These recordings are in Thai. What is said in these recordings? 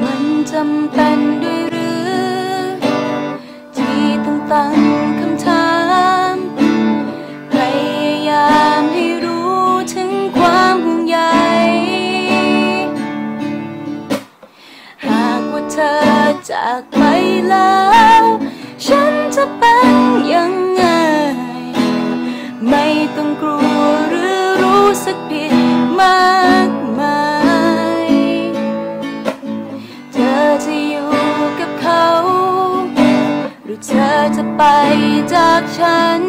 มันจำเป็นด้วยหรือ ที่ต้องตั้งคำถามพยายามให้รู้ถึงความห่วงใยหากว่าเธอจากไปแล้ว ฉันจะเป็นยังไง ไม่ต้องกลัว เธอจะไปจากฉัน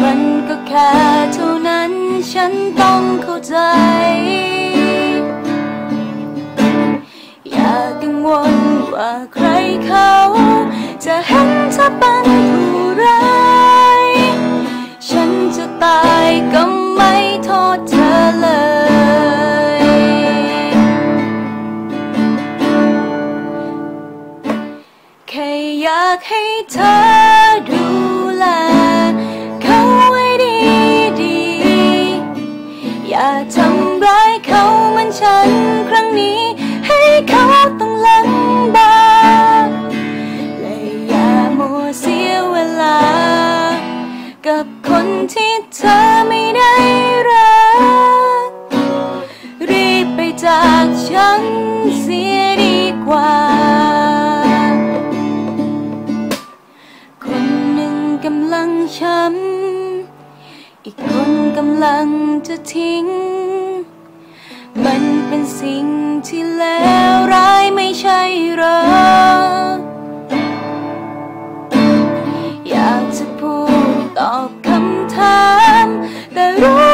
มันก็แค่เท่านั้น ฉันต้องเข้าใจ อย่ากังวลว่าใครเขา จะเห็นเธอเป็นผู้ แค่อยากให้เธอดูแลเขาไว้ดีดีๆอย่าทำร้ายเขาเหมือนฉันครั้งนี้ ให้เขาต้องลำบากและอย่ามัวเสียเวลา กับคนที่เธอไม่ได้รัก รีบไปจากฉันเสียดีกว่า กำลังช้ำ อีกคนกำลังจะทิ้ง มันเป็นสิ่งที่แล้วร้ายไม่ใช่หรอ อยากจะพูดตอบคำถาม แต่รู้